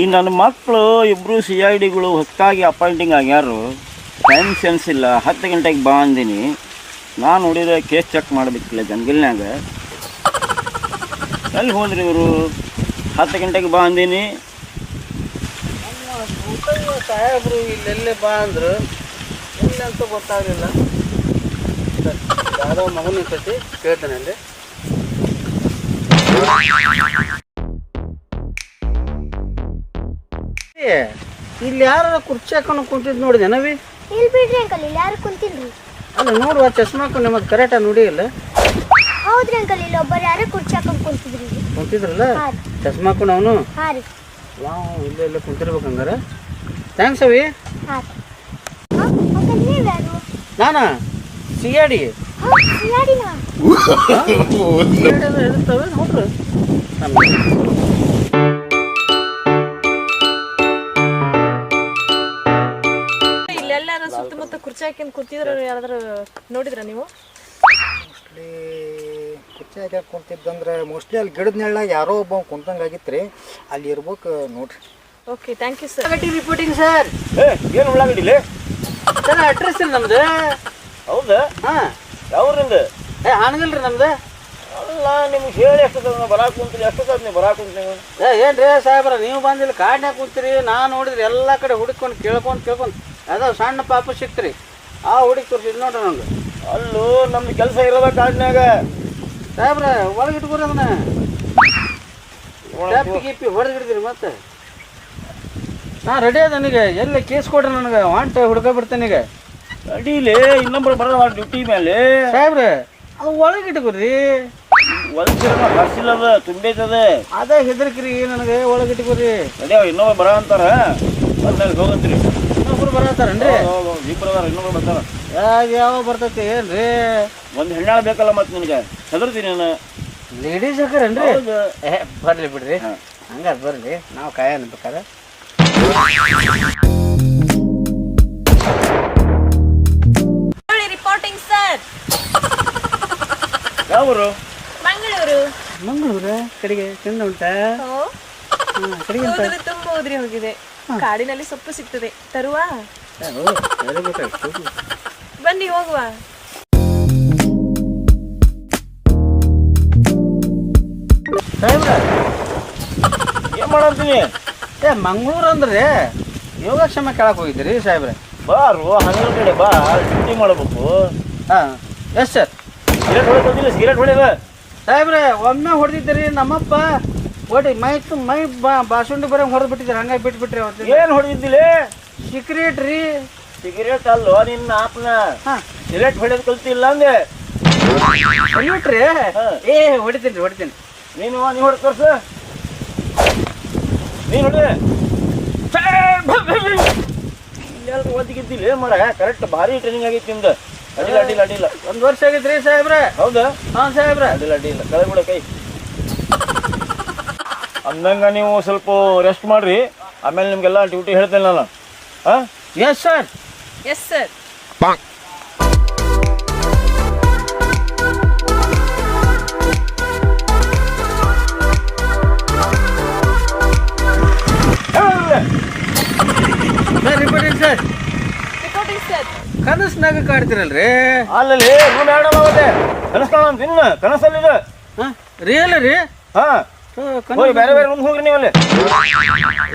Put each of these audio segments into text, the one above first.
ಈ ನನ್ನ ಮಕ್ಕಳು ಇಬ್ಬರು ಸಿ ಐ ಡಿಗಳು ಹೊತ್ತಾಗಿ ಅಪಾಯಿಂಟಿಂಗ್ ಆಗ್ಯಾರು. ಟೈಮ್ ಸೆನ್ಸ್ ಇಲ್ಲ. ಹತ್ತು ಗಂಟೆಗೆ ಬಾ ಅಂದಿನಿ. ನಾನು ನೋಡಿದ್ರೆ ಕೇಸ್ ಚೆಕ್ ಮಾಡಬೇಕಿಲ್ಲ ಜಂಗಲ್ನಾಗ ಎಲ್ಲಿ ಹೋದ್ರಿ ಇವರು? ಹತ್ತು ಗಂಟೆಗೆ ಬಾ ಅಂದಿನಿ. ಸಾಹೇಬ್ರು ಇಲ್ಲೆಲ್ಲ ಬಾ ಅಂದ್ರು ಎಲ್ಲ ಅಂತ ಗೊತ್ತಾಗಲಿಲ್ಲ ಯಾವುದೋ ಮಗನ ಇರ್ತೈತಿ ಕೇಳ್ತಾನೆ ಅಲ್ಲಿ. ಇಲ್ಲಿ ಯಾರು ಕುರ್ಚಿ ಹಾಕೊಂಡು ಕುಂತಿದ್ ನೋಡಿದೆ ನವಿ ಇಲ್ಲಿ ಬಿಡ್ರಿ ಅಂಕಲ್ ಇಲ್ಲಿ ಯಾರು ಕುಂತಿಲ್ರಿ? ಅಲ್ಲ ನೋಡುವ ಚಶ್ಮಾ ಹಾಕೊಂಡು ನಿಮ್ಮದು ಕರೆಕ್ಟಾಗಿ ನೋಡಿ ಇಲ್ಲ ಹೌದ್ರಿ ಅಂಕಲ್ ಇಲ್ಲಿ ಒಬ್ಬರು ಯಾರೋ ಕುರ್ಚಿ ಹಾಕೊಂಡು ಕುಂತಿದ್ರಿ. ಕುಂತಿದ್ರಲ್ಲ? ಹಾ ರೀ. ಚಶ್ಮಾ ಹಾಕೊಂಡು ಅವನು? ಹಾ ರೀ. ವಾವ್ ಇಲ್ಲೇ ಇಲ್ಲೇ ಕುಂತಿರ್ಬೇಕು ಹಂಗಾರೆ ಥ್ಯಾಂಕ್ಸ್ ಅವಿ. ಹಾ ರೀ. ಹಾ ಅಂಕಲ್ ನೀವ್ ಯಾರು? ನಾನಾ? ಸಿಯಾಡಿ. ಹಾ ಯಾರಿನಾ ಎದುರ್ತವೆ ನೋಡ್ರಿ. ಕುರ್ಚಿ ಹಾಕಿಂದ ಕೂತಿದ್ರ ಯಾರಾದ್ರೂ ನೋಡಿದ್ರ ನೀವು? ಮೋಸ್ಟ್ಲಿ ಕುರ್ಚಿ ಹಾಕಿ ಕುಂತಿದ್ದಂದ್ರೆ ಮೋಸ್ಟ್ಲಿ ಅಲ್ಲಿ ಗಿಡದ ನೆಳ್ಳಾಗ ಯಾರೋ ಒಬ್ಬ ಕುಂತಂಗೆ ಆಗಿತ್ತು ಅಲ್ಲಿ ಇರ್ಬೇಕು ನೋಡ್ರಿ. Okay thank you sir T reporting sir ಏ ಏನು ಉಳ್ಳಾಗಡ್ಡಿಲಿ ಸರ್ ಅಡ್ರೆಸ್ ಇಲ್ಲ ನಮ್ದು. ಹೌದಾ? ಹಾಂ. ಯಾವ್ರಿಂದ ಏ ರೀ ನಮ್ದು. ಅಲ್ಲ ನಿಮ್ಗೆ ಹೇಳಿ ಎಷ್ಟದ ಬರಾಕ್ ಕುಂತೀರಿ ಎಷ್ಟದ ನೀವು ಬರಾಕ್ ಕುಂತ ನೀವು? ಏ ಏನ್ರಿ ಸಾಹೇಬ್ರ ನೀವು ಬಂದಿಲ್ಲ ಕಾಡ್ನ್ಯಾಗ ಕುಂತೀರಿ ನಾನು ನೋಡಿದ್ರಿ ಎಲ್ಲ ಕಡೆ ಹುಡುಕೊಂಡು ಕೇಳ್ಕೊಂಡು ಕೇಳ್ಕೊಂಡು ಅದಾವ ಸಣ್ಣ ಪಾಪ ಸಿಕ್ತ್ರಿ. ಆ ಹುಡುಗಿ ತೋರಿಸಿದ್ ನೋಡ್ರಿ ನಂಗೆ. ಅಲ್ಲೂ ನಮ್ದು ಕೆಲಸ ಇರೋದ ಕಾಡಿನಾಗ ಸಾಹೇಬ್ರ ಒಳಗೆ ಇಟ್ಕೊರಿ ಅದನ್ನ. ಟ್ಯಾಪಿ ಗೀಪಿ ಹೊಡೆದು ಬಿಡ್ತೀರಿ ಮತ್ತೆ. ನಾ ರೆಡಿ ಅದ ನನಗೆ. ಎಲ್ಲಿ ಕೇಸ್ ಕೊಡ್ರಿ ನನಗೆ. ವಾಂಟ್ ಹುಡ್ಕ ಬಿಡ್ತೇನೆ ಈಗ. ಅಡಿಲಿ ಇನ್ನೊಬ್ರು ಬರೋದ ಡ್ಯೂಟಿ ಮೇಲೆ ಸಾಹೇಬ್ರೆ ಅದು ಒಳಗೆ ಇಟ್ಕೊರಿ. ಒಳಗೆ ಬರ್ಸಿಲ್ಲ ಅದ ತುಂಬೈತದ. ಅದೇ ಹೆದರ್ಕ್ರಿ ನನಗೆ. ಒಳಗೆ ಇಟ್ಕೊರಿ. ಅದೇ ಇನ್ನೊಬ್ಬ ಬರ ಅಂತಾರ. ಬಂದಲ್ಲಿ ಹೋಗಂತ್ರಿ. ಇನ್ನೊಬ್ರು ಬರತ್ತಾರನ್ರಿ? ಇಬ್ಬರು ಅದಾರ ಇನ್ನೊಬ್ರು ಬರ್ತಾರ. ಯಾವಾಗ ಯಾವ ಬರ್ತೈತಿ ಏನ್ರಿ ಒಂದು ಹೆಣ್ಣಾಳ ಬೇಕಲ್ಲ ಮತ್ತೆ ನಿನಗೆ? ಹೆದರ್ತೀನಿ ನಾನು. ಲೇಡೀಸ್ ಹಾಕರೇನ್ರಿ. ಏ ಬರ್ಲಿ ಬಿಡ್ರಿ. ಹಂಗಾರ ಬರ್ಲಿ. ನಾವು ಕಾಯ ಬೇಕಾದ್ರೆ ರಿಪೋರ್ಟಿಂಗ್ ಸರ್ ಯಾವರು? ಮಂಗಳೂರು. ಮಂಗಳೂರ? ಕಡೆಗೆ ಚಂದ ಉಂಟಾ? ಕಡೆಗೆ ಹೋದ್ರೆ ತುಂಬಾ ಉದ್ರಿ ಹೋಗಿದೆ. ಕಾಡಿನಲ್ಲಿ ಸೊಪ್ಪು ಸಿಗ್ತದೆ. ತರುವ. ಬನ್ನಿ ಹೋಗುವ. ಏನ್ ಮಾಡಂತೀನಿ ಏ ಮಂಗಳೂರು ಅಂದ್ರೆ ಯೋಗಕ್ಷೇಮ ಕೇಳಕ್ ಹೋಗಿದ್ರಿ ಸಾಹೇಬ್ರೆ? ಬಾರು ಹನ್ನೆರಡು ಕಡೆ ಬಾ ಡ್ಯೂಟಿ ಮಾಡಬೇಕು. ಹಾ ಎಸ್ ಸರ್. ಸಿಗರೇಟ್ ಹೊಡೆದಿಲ್ಲ ಸಿಗರೇಟ್ ಹೊಡೆದ ಸಾಹೇಬ್ರೆ ಒಮ್ಮೆ ಹೊಡೆದಿದ್ದೀರಿ ನಮ್ಮಪ್ಪ ಒಡಿ ಮೈ ತು ಮೈ ಬಾ ಬಾಸುಂಡಿ ಬರೋ ಹೊಡೆದು ಬಿಟ್ಟಿದ್ರೆ ಹಂಗಾಗಿ ಬಿಟ್ಬಿಟ್ರಿ ಅವತ್ತು ಏನ್ ಹೊಡೆದಿದ್ದಿಲ್ಲ ಸಿಗರೇಟ್ ರೀ. ಸಿಗರೇಟ್ ಅಲ್ಲೋ ನಿನ್ನ ಆಪ್ನ. ಹಾಂ. ಸಿಗರೇಟ್ ಹೊಡೆದ್ ಕಲ್ತಿಲ್ಲ ಅಂದೆ. ಹೊಡಿಬಿಟ್ರಿ ಹಾ. ಏ ಹೊಡಿತೀನಿ ರೀ ಹೊಡಿತೀನಿ ನೀನು ನೀ ಹೊಡೆದು ತೋರ್ಸ. ನೀನು ಹೊಡೆ. ಇಲ್ಲೆಲ್ರು ಓದಿಗಿದ್ದಿಲ್ಲ ಮಾಡ ಕರೆಕ್ಟ್ ಭಾರಿ ಟ್ರೈನಿಂಗ್ ಆಗೈತಿ ನಿಮ್ದು. ಅಡಿಲ್ಲ ಅಡಿಲ್ಲ ಅಡ್ಡಿಲ್ಲ. ಒಂದು ವರ್ಷ ಆಗಿದ್ರಿ ಸಾಹೇಬ್ರೆ. ಹೌದಾ? ಹಾಂ ಸಾಹೇಬ್ರೆ. ಅಡ್ಡಿಲ್ಲ ಅಡಿಲ್ಲ ಕಳೆ ಬಿಡ ಕೈ. ಅಂದಂಗ ನೀವು ಸ್ವಲ್ಪ ರೆಸ್ಟ್ ಮಾಡ್ರಿ. ಆಮೇಲೆ ನಿಮ್ಗೆಲ್ಲ ಡ್ಯೂಟಿ ಹೇಳ್ತೇನೆ ನಾನು. ಹಾಂ? Yes sir yes sir sir reporting sir reporting sir ಕನಸ್ನಾಗ ಕಾಡ್ತಿರಲ್ರಿ? ಅಲ್ಲಲ್ಲಿ ರೂಮ್ ಎರಡು ಅವತ್ತೆ ಕನಸ್ತಾಳ ತಿನ್ನ ಕನಸಲ್ಲಿದೆ ಹಾಂ? ರಿಯಲ್ ರೀ? ಹಾಂ. ಹೋಗಿ ಬೇರೆ ಬೇರೆ ರೂಮ್ ಹೋಗ್ರಿ ನೀವು ಅಲ್ಲಿ.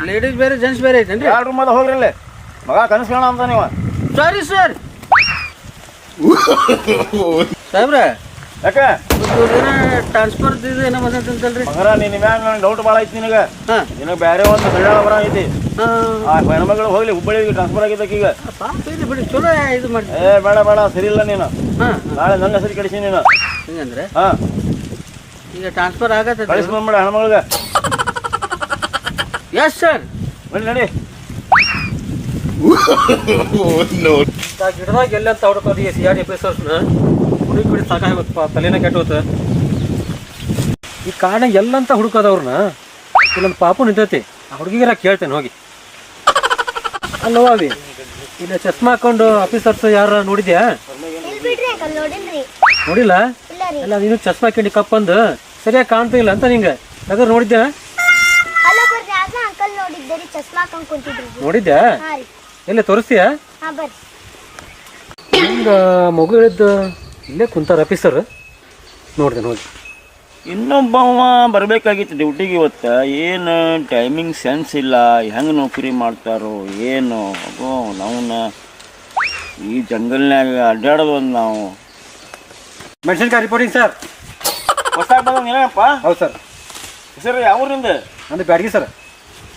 ಲೇಡೀಸ್ ಬೇರೆ ಜೆಂಟ್ಸ್ ಬೇರೆ ಐತೇನ್ರಿ ಯಾವ ರೂಮ್ ಅದ ಹೋಗ್ರಿ ಅಲ್ಲಿ. ಮಗ ಕನಸು ಕಾಣ ಅಂತ ನೀವು. ಸರಿ ಸರ್ ಸಾಹೇಬ್ರ ಯಾಕೆ? ಟ್ರಾನ್ಸ್ಫರ್ ಏನೋ ಬಂದೈತಂತಲ್ರಿ ಮಗರ ನಿನ್ನ ಮ್ಯಾಗ ನನಗೆ ಡೌಟ್ ಭಾಳ ಐತಿ ನಿನಗೆ. ಹಾಂ. ನಿನಗೆ ಬೇರೆ ಒಂದು ಹಳ್ಳ ಬರ ಐತಿ. ಆ ಹೆಣ್ಮಗಳು ಹೋಗ್ಲಿ ಹುಬ್ಬಳ್ಳಿಗೆ ಟ್ರಾನ್ಸ್ಫರ್ ಆಗಿದ್ದಕ್ಕೆ ಈಗ. ಬಿಡಿ ಚಲೋ ಇದು ಮಾಡಿ ಏ ಬೇಡ ಬೇಡ ಸರಿ ಇಲ್ಲ ನೀನು. ಹಾಂ. ನಾಳೆ ನನ್ನ ಹೆಸರು ಕಳಿಸಿ ನೀನು. ಹಿಂಗಂದ್ರೆ? ಹಾಂ. ಈಗ ಟ್ರಾನ್ಸ್ಫರ್ ಆಗತ್ತೆ ಕಳಿಸಿ ಬಂದ್ಬಿಡ ಹೆಣ್ಮಗಳಿಗೆ ಎಸ್ ಸರ್ ಬನ್ನಿ ನಡಿ. ಗಿಡದಾಗ ಎಲ್ಲ ಅಂತ ಹುಡುಕೋದು ಈ ಸಿ ಆರ್ ಎಪಿಸೋಡ್ಸ್ನ ಹುಡುಗಿ ಬಿಡಿ ಸಾಕಾಗೋತ್ತಪ್ಪ ತಲೆನ ಕೆಟ್ಟೋತ. ಈ ಕಾರಣ ಎಲ್ಲಂತ ಹುಡುಕೋದವ್ರನ್ನ ಇಲ್ಲೊಂದು ಪಾಪು ನಿಂತೈತಿ. ಆ ಹುಡುಗಿಗೆಲ್ಲ ಕೇಳ್ತೇನೆ ಹೋಗಿ. ಅಲ್ಲೋ ಅವಿ ಇಲ್ಲ ಚಸ್ಮಾ ಹಾಕೊಂಡು ಆಫೀಸರ್ಸ್ ಯಾರ ನೋಡಿದ್ಯಾ? ನೋಡಿಲ್ಲ? ರೀ ಅಲ್ಲ ನೀನು ಚಸ್ಮಾ ಹಾಕೊಂಡು ಕಪ್ಪಂದು ಸರಿಯಾಗಿ ಕಾಣ್ತಾ ಇಲ್ಲ ಅಂತ ನಿಂಗೆ. ಯಾವ್ದಾರು ನೋಡಿದ್ದೆ. ಅಲ್ಲ ಬರ್ರಿ ಅದ ಅಂಕಲ್ ನೋಡಿದ್ದೆ ಸೇರಿ ಚಸ್ಮಾ ಹಾಕೊಂಡ್ ಕುಂತಿದ್ರು ನೋಡಿದ್ಯಾ? ಹಾ ರೀ. ಎಲ್ಲಿ ತೋರಿಸ್ತೀಯಾ? ಹಾ ಬರ್ರಿ. ಹಿಂಗ ಮಗು ಹೇಳಿದ್ದು ಇಲ್ಲೇ ಕುಂತಾರ ಆಫೀಸರ್ ನೋಡಿದೆ ನೋಡಿ ಇನ್ನೊಬ್ಬವ ಬರಬೇಕಾಗಿತ್ತು ಡ್ಯೂಟಿಗೆ ಇವತ್ತು. ಏನು ಟೈಮಿಂಗ್ ಸೆನ್ಸ್ ಇಲ್ಲ. ಹೆಂಗೆ ನೌಕರಿ ಮಾಡ್ತಾರೋ ಏನು. ನಾವು ಈ ಜಂಗಲ್ನಾಗ ಅಡ್ಡಾಡೋದು ಒಂದು ನಾವು. ಮೆಣಸಿನ್ಕಾಯಿ ರಿಪೋರ್ಟಿಂಗ್ ಸರ್ ಹೊಸ ಬಂದ ಏನಪ್ಪ? ಹೌದು ಸರ್ ಸರ್ ಯಾವ ಊರಿಂದ? ನಂದು ಬ್ಯಾಡಿಗೆ ಸರ್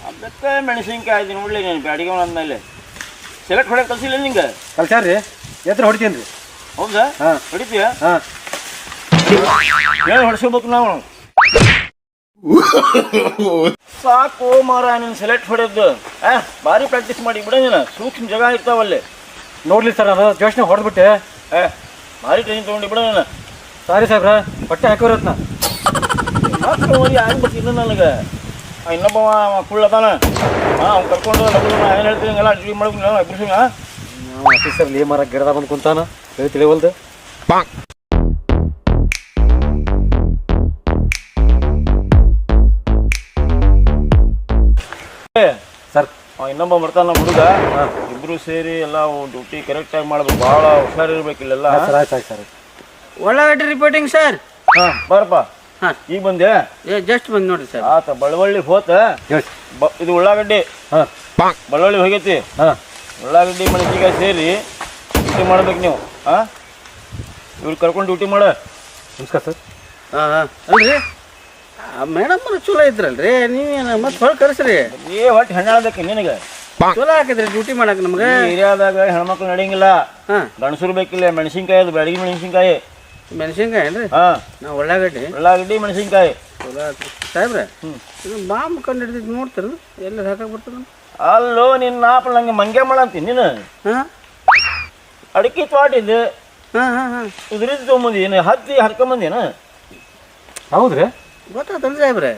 ಅದಕ್ಕೆ ಮೆಣಸಿನ್ಕಾಯಿ ಇದನ್ನ ನೋಡ್ಲಿ ನೀನು ಬ್ಯಾಡಿಗೆ ಅಂದಮೇಲೆ. ಸೆಲೆಕ್ಟ್ ಹೊಡೆಯಕ್ಕೆ ಕಲ್ಸಿಲ್ಲ ನಿಂಗೆ? ಕಲ್ಸ್ಯಾರ ರೀ ಎತ್ತರ ಹೊಡಿತೀನಿ ರೀ. ಹೌದಾ? ಹಾಂ. ಹೊಡಿತೀಯ? ಹಾಂ. ಹೇಳಿ ಹೊಡಿಸ್ಕೋಬೇಕು ನಾವು? ಸಾಕು ಮಾರ ನೀನು ಸೆಲೆಕ್ಟ್ ಹೊಡೆದ್ದು ಆ ಭಾರಿ ಪ್ರಾಕ್ಟೀಸ್ ಮಾಡಿ. ಬಿಡ ನೀನು. ಸೂಕ್ಷ್ಮ ಜಾಗ ಇರ್ತಾವಲ್ಲಿ. ನೋಡ್ಲಿ ಸರ್ ಅದು ಯೋಚನೆ ಹೊಡೆದ್ಬಿಟ್ಟೆ. ಏ. ಭಾರಿ ಟೆನ್ಷನ್ ತೊಗೊಂಡು ಬಿಡ ನಾನು. ಸಾರಿ ಸಾಹೇಬ್ರ ಬಟ್ಟೆ ಹಾಕೋರತ್ನ ಮಾತ್ರ ಓದಿ ಆಗ್ಬೇಕು ಇನ್ನು ನನಗೆ? ಇನ್ನೊಬ್ಬ ಫುಲ್ ಕುಳ್ಳ ಅದಾನ. ಹಾಂ ಅವ್ನು ಕರ್ಕೊಂಡು ನಾ ಏನು ಹೇಳ್ತೀನಿ ಹಂಗೆಲ್ಲ ಡ್ರೀಮ್ ಮಾಡ್ಬೇಕು ಇಬ್ಬರು ಆಫೀಸರ್ ಲೇ ಮರ ಗಿಡದ ಬಂದು ಕುಂತಾನ? ಹೇಳಿ ತಿಳಿವಲ್ದು ಇನ್ನೊಬ್ಬ ಬರ್ತಾನ ಹುಡುಗ ಇಬ್ರು ಸೇರಿ ಎಲ್ಲ ಡ್ಯೂಟಿ ಕರೆಕ್ಟಾಗಿ ಮಾಡ್ಬೇಕು. ಭಾಳ ಬಹಳ ಸರ್ ಆಯ್ತು ಆಯ್ತು ಸರ್ ಒಳಗಡೆ ರಿಪೋರ್ಟಿಂಗ್ ಸರ್ ಹಾಂ ಬರಪ್ಪ. ಹಾಂ. ಈಗ ಬಂದೆ. ಏ ಜಸ್ಟ್ ಬಂದು ನೋಡಿ ಸರ್ ಆತ ಬಳ್ಳವಳ್ಳಿ ಹೋತ. ಹೇಳಿ ಬ ಇದು ಉಳ್ಳಾಗಡ್ಡಿ. ಹಾಂ. ಬಳ್ಳವಳ್ಳಿ ಹೋಗೈತಿ. ಹಾಂ. ಉಳ್ಳಾಗಡ್ಡಿ ಮೆಣಸಿನ್ಕಾಯಿ ಸೇರಿ ಡ್ಯೂಟಿ ಮಾಡ್ಬೇಕು ನೀವು. ಹಾಂ? ಇವ್ರು ಕರ್ಕೊಂಡು ಡ್ಯೂಟಿ ಮಾಡ. ನಮಸ್ಕಾರ ಸರ್ ಹಾಂ ಹಾಂ. ಅಲ್ರಿ? ಮೇಡಮ್ ಚಲೋ ಇದ್ರಲ್ರಿ ನೀವೇನು ಮತ್ತೆ ಹೊಳ್ ಕಳಿಸ್ರಿ. ಏ ಒಟ್ಟು ಹೆಣ್ಣಾಳ್ಬೇಕು ನಿನಗೆ? ಚಲೋ ಹಾಕಿದ್ರಿ ಡ್ಯೂಟಿ ಮಾಡಕ್ಕೆ ನಮ್ಗೆ. ಏರಿಯಾದಾಗ ಹೆಣ್ಮಕ್ಳು ನಡೆಯಂಗಿಲ್ಲ. ಹಾಂ. ಗಂಡಸರು ಬೇಕಿಲ್ಲ ಮೆಣಸಿನ್ಕಾಯಿ ಅದು ಬೆಳಗ್ಗೆ ಮೆಣಸಿನ್ಕಾಯಿ. ಮೆಣಸಿನ್ಕಾಯಿ ಏನ್ರಿ? ಹಾಂ. ನಾವು ಉಳ್ಳಾಗಡ್ಡಿ. ಉಳ್ಳಾಗಡ್ಡಿ ಮೆಣಸಿನ್ಕಾಯಿ. ಚಲೋ ಹಾಕಿ ಸಾಹೇಬ್ರೆ ಇದು ಬಾಂಬ್ ಕಂಡು ಹಿಡಿದಿದ್ದು ನೋಡ್ತೀರ ಎಲ್ಲ ಹಾಕಕ್ ಬರ್ತದ ಅಲ್ಲೋ ನಿನ್ನ ನಾಪ ನಂಗೆ ಮಂಗೆ ಮಾಡಂತೀನಿ ನೀನು. ಹಾಂ. ಅಡಿಕೆ ತೋಟಿದ್ದು ಹಾಂ ಹಾಂ ಹಾಂ. ತೊಗೊಂಬಂದಿ ಏನು ಹತ್ತಿ ಹರ್ಕೊಂಬಂದೇನ? ಹೌದ್ರಿ? ಗೊತ್ತಾತಲ್ಲ ಸಾಹೇಬ್ರೆ.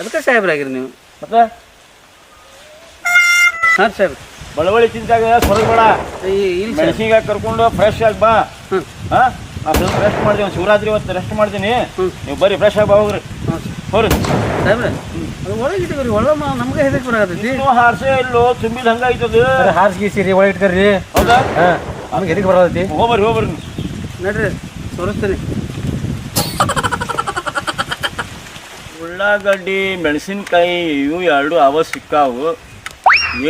ಅದಕ್ಕೆ ಸಾಹೇಬ್ರಾಗಿರಿ ನೀವು. ಮತ್ತೆ? ಹಾಂ ಸಾಹೇಬ್ರೆ. ಬಳವಳಿ ತಿಂತಾಗ ಹೊರಗೆ ಬೇಡ. ಈ ಇಲ್ಲಿ ಸಾಹೇಬ್ ಮೆಣಸಿನ್ಕಾಯಿ ಕರ್ಕೊಂಡು ಫ್ರೆಶ್ ಆಗಿ ಬಾ. ಹ್ಞೂ ಹಾಂ? ನಾನು ಸ್ವಲ್ಪ ರೆಸ್ಟ್ ಮಾಡ್ತೀನಿ. ಶಿವರಾತ್ರಿ ಇವತ್ತು ರೆಸ್ಟ್ ಮಾಡ್ತೀನಿ. ನೀವು ಬರ್ರಿ ಫ್ರೆಶ್ ಆಗಿ ಬಾ ಹೋಗ್ರಿ. ಹ್ಞೂ ಹೋಗ್ರಿ. ಸಾಹೇಬ್ರೆ ಅದು ಒಳಗೆ ಒಳ್ಳೆ ಒಳ ನಮಗೆ ಹೆದಕ್ಕೆ ಬರಾಕತ್ತೈತಿ. ಇನ್ನೂ ಹಾರ್ಸೆ ಇಲ್ಲೋ ತುಂಬಿದ ಹಂಗಾಯ್ತದ ಹಾರ್ಸಿ ಹಾರ್ಸ್ ಗೀಸಿರಿ ಒಳಗೆ ಇಟ್ಕರ್ರಿ ಹೌದಾ? ಹಾಂ ನಮ್ಗೆ ಎದಕ್ಕೆ ಬರೋದೈತಿ ಹೋಗ್ಬರ್ರಿ ಹೋಗ್ಬರ್ರಿ ನಡ್ರಿ ತೋರಿಸ್ತೀನಿ. ಉಳ್ಳಾಗಡ್ಡಿ ಮೆಣಸಿನ್ಕಾಯಿ ಇವು ಎರಡು ಅವ ಸಿಕ್ಕಾವು.